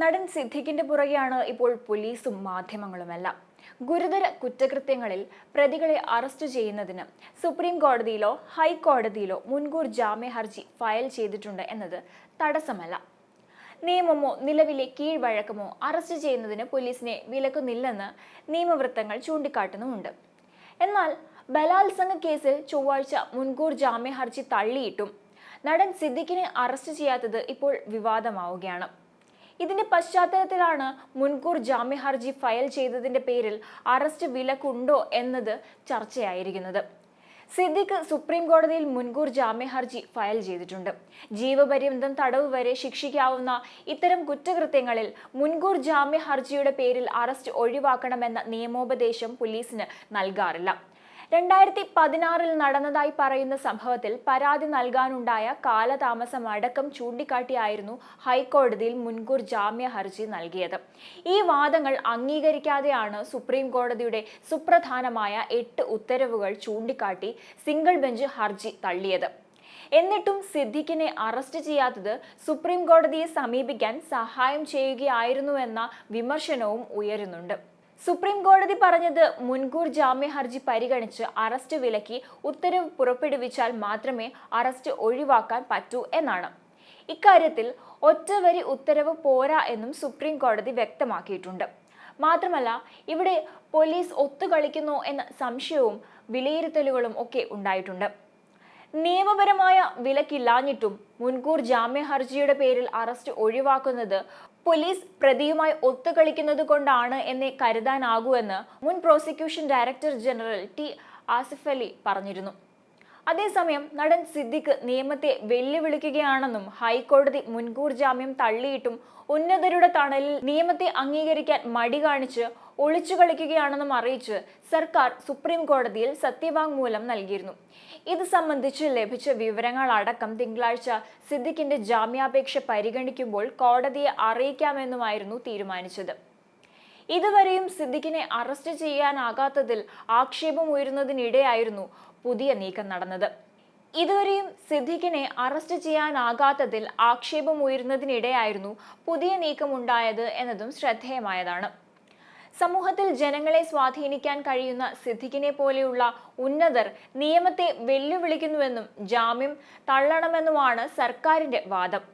നടൻ സിദ്ദിഖിന്റെ പുറകെയാണ് ഇപ്പോൾ പോലീസും മാധ്യമങ്ങളുമെല്ലാം. ഗുരുതര കുറ്റകൃത്യങ്ങളിൽ പ്രതികളെ അറസ്റ്റ് ചെയ്യുന്നതിന് സുപ്രീം കോടതിയിലോ ഹൈക്കോടതിയിലോ മുൻകൂർ ജാമ്യ ഹർജി ഫയൽ ചെയ്തിട്ടുണ്ട് എന്നത് തടസ്സമല്ല. നിയമമോ നിലവിലെ കീഴ്വഴക്കമോ അറസ്റ്റ് ചെയ്യുന്നതിന് പോലീസിനെ വിലക്കുന്നില്ലെന്ന് നിയമവൃത്തങ്ങൾ ചൂണ്ടിക്കാട്ടുന്നുമുണ്ട്. എന്നാൽ ബലാത്സംഗ കേസിൽ ചൊവ്വാഴ്ച മുൻകൂർ ജാമ്യ ഹർജി തള്ളിയിട്ടും നടൻ സിദ്ദിഖിനെ അറസ്റ്റ് ചെയ്യാത്തത് ഇപ്പോൾ വിവാദമാവുകയാണ്. ഇതിന്റെ പശ്ചാത്തലത്തിലാണ് മുൻകൂർ ജാമ്യ ഹർജി ഫയൽ ചെയ്തതിന്റെ പേരിൽ അറസ്റ്റ് വിലക്കുണ്ടോ എന്നത് ചർച്ചയായിരിക്കുന്നത്. സിദ്ദിഖ് സുപ്രീം കോടതിയിൽ മുൻകൂർ ജാമ്യ ഹർജി ഫയൽ ചെയ്തിട്ടുണ്ട്. ജീവപര്യന്തം തടവ് വരെ ശിക്ഷിക്കാവുന്ന ഇത്തരം കുറ്റകൃത്യങ്ങളിൽ മുൻകൂർ ജാമ്യ ഹർജിയുടെ പേരിൽ അറസ്റ്റ് ഒഴിവാക്കണമെന്ന നിയമോപദേശം പോലീസിന് നൽകാറില്ല. രണ്ടായിരത്തി പതിനാറിൽ നടന്നതായി പറയുന്ന സംഭവത്തിൽ പരാതി നൽകാനുണ്ടായ കാലതാമസം അടക്കം ചൂണ്ടിക്കാട്ടിയായിരുന്നു ഹൈക്കോടതിയിൽ മുൻകൂർ ജാമ്യ ഹർജി നൽകിയത്. ഈ വാദങ്ങൾ അംഗീകരിക്കാതെയാണ് സുപ്രീം കോടതിയുടെ സുപ്രധാനമായ എട്ട് ഉത്തരവുകൾ ചൂണ്ടിക്കാട്ടി സിംഗിൾ ബെഞ്ച് ഹർജി തള്ളിയത്. എന്നിട്ടും സിദ്ദിഖിനെ അറസ്റ്റ് ചെയ്യാത്തത് സുപ്രീം കോടതിയെ സമീപിക്കാൻ സഹായം ചെയ്യുകയായിരുന്നുവെന്ന വിമർശനവും ഉയരുന്നുണ്ട്. സുപ്രീം കോടതി പറഞ്ഞത് മുൻകൂർ ജാമ്യ ഹർജി പരിഗണിച്ച് അറസ്റ്റ് വിലക്കി ഉത്തരവ് പുറപ്പെടുവിച്ചാൽ മാത്രമേ അറസ്റ്റ് ഒഴിവാക്കാൻ പറ്റൂ എന്നാണ്. ഇക്കാര്യത്തിൽ ഒറ്റവരി ഉത്തരവ് പോരാ എന്നും സുപ്രീം കോടതി വ്യക്തമാക്കിയിട്ടുണ്ട്. മാത്രമല്ല ഇവിടെ പോലീസ് ഒത്തുകളിക്കുന്നു എന്ന സംശയവും വിലയിരുത്തലുകളും ഒക്കെ ഉണ്ടായിട്ടുണ്ട്. നിയമപരമായ വിലക്കില്ലാഞ്ഞിട്ടും മുൻകൂർ ജാമ്യ ഹർജിയുടെ പേരിൽ അറസ്റ്റ് ഒഴിവാക്കുന്നത് പോലീസ് പ്രതിയുമായി ഒത്തുകളിക്കുന്നത് കൊണ്ടാണ് എന്നേ കരുതാനാകൂ എന്ന് മുൻ prosecution director general T Asif Ali പറഞ്ഞിരുന്നു. അതേസമയം നടൻ സിദ്ദിഖ് നിയമത്തെ വെല്ലുവിളിക്കുകയാണെന്നും ഹൈക്കോടതി മുൻകൂർ ജാമ്യം തള്ളിയിട്ടും ഉന്നതരുടെ തണലിൽ നിയമത്തെ അംഗീകരിക്കാൻ മടി കാണിച്ച് ഒളിച്ചു കളിക്കുകയാണെന്നും അറിയിച്ച് സർക്കാർ സുപ്രീം കോടതിയിൽ സത്യവാങ്മൂലം നൽകിയിരുന്നു. ഇത് സംബന്ധിച്ച് ലഭിച്ച വിവരങ്ങൾ അടക്കം തിങ്കളാഴ്ച സിദ്ദിഖിന്റെ ജാമ്യാപേക്ഷ പരിഗണിക്കുമ്പോൾ കോടതിയെ അറിയിക്കാമെന്നുമായിരുന്നു തീരുമാനിച്ചത്. ഇതുവരെയും സിദ്ദിഖിനെ അറസ്റ്റ് ചെയ്യാനാകാത്തതിൽ ആക്ഷേപം ഉയരുന്നതിനിടെയായിരുന്നു പുതിയ നീക്കം നടന്നത്. ഇതുവരെയും സിദ്ദിഖിനെ അറസ്റ്റ് ചെയ്യാനാകാത്തതിൽ ആക്ഷേപം ഉയരുന്നതിനിടെയായിരുന്നു പുതിയ നീക്കം ഉണ്ടായത് എന്നതും ശ്രദ്ധേയമായതാണ്. സമൂഹത്തിൽ ജനങ്ങളെ സ്വാധീനിക്കാൻ കഴിയുന്ന സിദ്ദിഖിനെ പോലെയുള്ള ഉന്നതർ നിയമത്തെ വെല്ലുവിളിക്കുന്നുവെന്നും ജാമ്യം തള്ളണമെന്നുമാണ് സർക്കാരിന്റെ വാദം.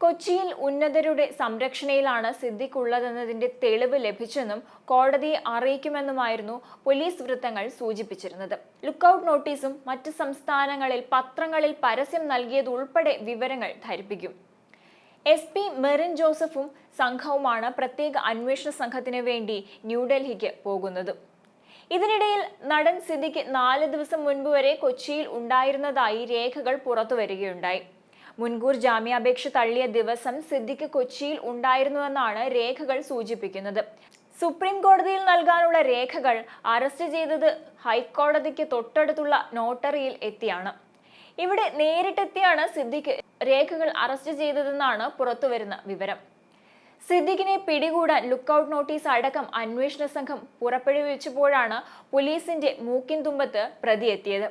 കൊച്ചിയിൽ ഉന്നതരുടെ സംരക്ഷണയിലാണ് സിദ്ദിഖ് ഉള്ളതെന്നതിന്റെ തെളിവ് ലഭിച്ചെന്നും കോടതിയെ അറിയിക്കുമെന്നുമായിരുന്നു പോലീസ് വൃത്തങ്ങൾ സൂചിപ്പിച്ചിരുന്നത്. ലുക്കൌട്ട് നോട്ടീസും മറ്റ് സംസ്ഥാനങ്ങളിൽ പത്രങ്ങളിൽ പരസ്യം നൽകിയതുൾപ്പെടെ വിവരങ്ങൾ ധരിപ്പിക്കും. എസ് പി മെറിൻ ജോസഫും സംഘവുമാണ് പ്രത്യേക അന്വേഷണ സംഘത്തിന് വേണ്ടി ന്യൂഡൽഹിക്ക് പോകുന്നത്. ഇതിനിടയിൽ നടൻ സിദ്ദിഖ് നാല് ദിവസം മുൻപ് വരെ കൊച്ചിയിൽ ഉണ്ടായിരുന്നതായി രേഖകൾ പുറത്തു വരികയുണ്ടായി മുൻകൂർ ജാമ്യാപേക്ഷ തള്ളിയ ദിവസം സിദ്ദിഖ് കൊച്ചിയിൽ ഉണ്ടായിരുന്നുവെന്നാണ് രേഖകൾ സൂചിപ്പിക്കുന്നത്. സുപ്രീം കോടതിയിൽ നൽകാനുള്ള രേഖകൾ അറസ്റ്റ് ചെയ്തത് ഹൈക്കോടതിക്ക് തൊട്ടടുത്തുള്ള നോട്ടറിയിൽ എത്തിയാണ്. ഇവിടെ നേരിട്ടെത്തിയാണ് സിദ്ദിഖ് രേഖകൾ അറസ്റ്റ് ചെയ്തതെന്നാണ് പുറത്തുവരുന്ന വിവരം. സിദ്ദിഖിനെ പിടികൂടാൻ ലുക്കൌട്ട് നോട്ടീസ് അടക്കം അന്വേഷണ സംഘം പുറപ്പെടുവിച്ചപ്പോഴാണ് പോലീസിന്റെ മൂക്കിൻ തുമ്പത്ത് പ്രതിയെത്തിയത്.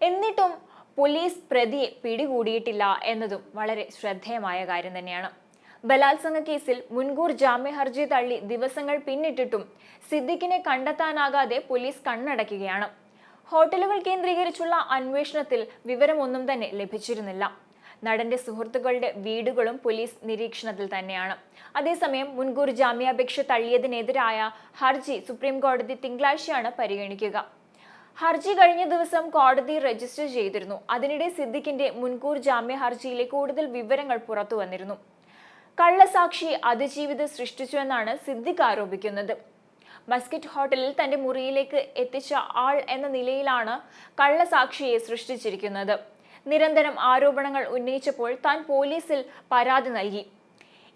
എന്നിട്ടും പോലീസ് പ്രതിയെ പിടികൂടിയിട്ടില്ല എന്നതും വളരെ ശ്രദ്ധേയമായ കാര്യം തന്നെയാണ്. ബലാത്സംഗ കേസിൽ മുൻകൂർ ജാമ്യ ഹർജി തള്ളി ദിവസങ്ങൾ പിന്നിട്ടിട്ടും സിദ്ദിഖിനെ കണ്ടെത്താനാകാതെ പോലീസ് കണ്ണടയ്ക്കുകയാണ്. ഹോട്ടലുകൾ കേന്ദ്രീകരിച്ചുള്ള അന്വേഷണത്തിൽ വിവരമൊന്നും തന്നെ ലഭിച്ചിരുന്നില്ല. നടന്റെ സുഹൃത്തുക്കളുടെ വീടുകളും പോലീസ് നിരീക്ഷണത്തിൽ തന്നെയാണ്. അതേസമയം മുൻകൂർ ജാമ്യാപേക്ഷ തള്ളിയതിനെതിരായ ഹർജി സുപ്രീം കോടതി തിങ്കളാഴ്ചയാണ് പരിഗണിക്കുക. ഹർജി കഴിഞ്ഞ ദിവസം കോടതി രജിസ്റ്റർ ചെയ്തിരുന്നു. അതിനിടെ സിദ്ദിഖിന്റെ മുൻകൂർ ജാമ്യ ഹർജിയിലെ കൂടുതൽ വിവരങ്ങൾ പുറത്തു വന്നിരുന്നു. കള്ളസാക്ഷി അതിജീവിതം സൃഷ്ടിച്ചുവെന്നാണ് സിദ്ദിഖ് ആരോപിക്കുന്നത്. മസ്കിറ്റ് ഹോട്ടലിൽ തന്റെ മുറിയിലേക്ക് എത്തിച്ച ആൾ എന്ന നിലയിലാണ് കള്ളസാക്ഷിയെ സൃഷ്ടിച്ചിരിക്കുന്നത്. നിരന്തരം ആരോപണങ്ങൾ ഉന്നയിച്ചപ്പോൾ താൻ പോലീസിൽ പരാതി നൽകി.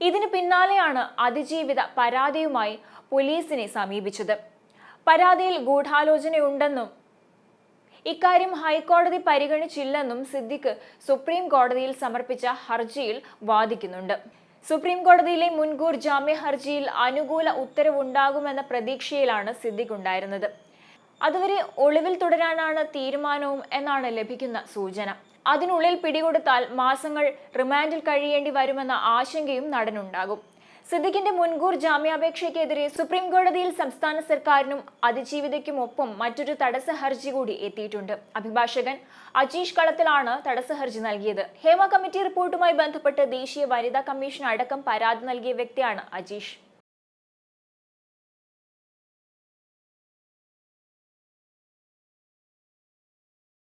ഇതിന് പിന്നാലെയാണ് അതിജീവിത പരാതിയുമായി പോലീസിനെ സമീപിച്ചത്. പരാതിയിൽ ഗൂഢാലോചനയുണ്ടെന്നും ഇക്കാര്യം ഹൈക്കോടതി പരിഗണിച്ചില്ലെന്നും സിദ്ദിഖ് സുപ്രീം കോടതിയിൽ സമർപ്പിച്ച ഹർജിയിൽ വാദിക്കുന്നുണ്ട്. സുപ്രീം കോടതിയിലെ മുൻകൂർ ജാമ്യ ഹർജിയിൽ അനുകൂല ഉത്തരവുണ്ടാകുമെന്ന പ്രതീക്ഷയിലാണ് സിദ്ദിഖ് ഉണ്ടായിരുന്നത്. അതുവരെ ഒളിവിൽ തുടരാനാണ് തീരുമാനവും എന്നാണ് ലഭിക്കുന്ന സൂചന. അതിനുള്ളിൽ പിടികൊടുത്താൽ മാസങ്ങൾ റിമാൻഡിൽ കഴിയേണ്ടി വരുമെന്ന ആശങ്കയും നടനുണ്ടാകും. സിദ്ദിഖിന്റെ മുൻകൂർ ജാമ്യാപേക്ഷയ്ക്കെതിരെ സുപ്രീം കോടതിയിൽ സംസ്ഥാന സർക്കാരിനും അതിജീവിതയ്ക്കുമൊപ്പം മറ്റൊരു തടസ്സ ഹർജി കൂടി എത്തിയിട്ടുണ്ട്. അഭിഭാഷകൻ അജീഷ് കളത്തിലാണ് തടസ്സ ഹർജി നൽകിയത്. ഹേമ കമ്മിറ്റി റിപ്പോർട്ടുമായി ബന്ധപ്പെട്ട് ദേശീയ വനിതാ കമ്മീഷൻ അടക്കം പരാതി നൽകിയ വ്യക്തിയാണ് അജീഷ്.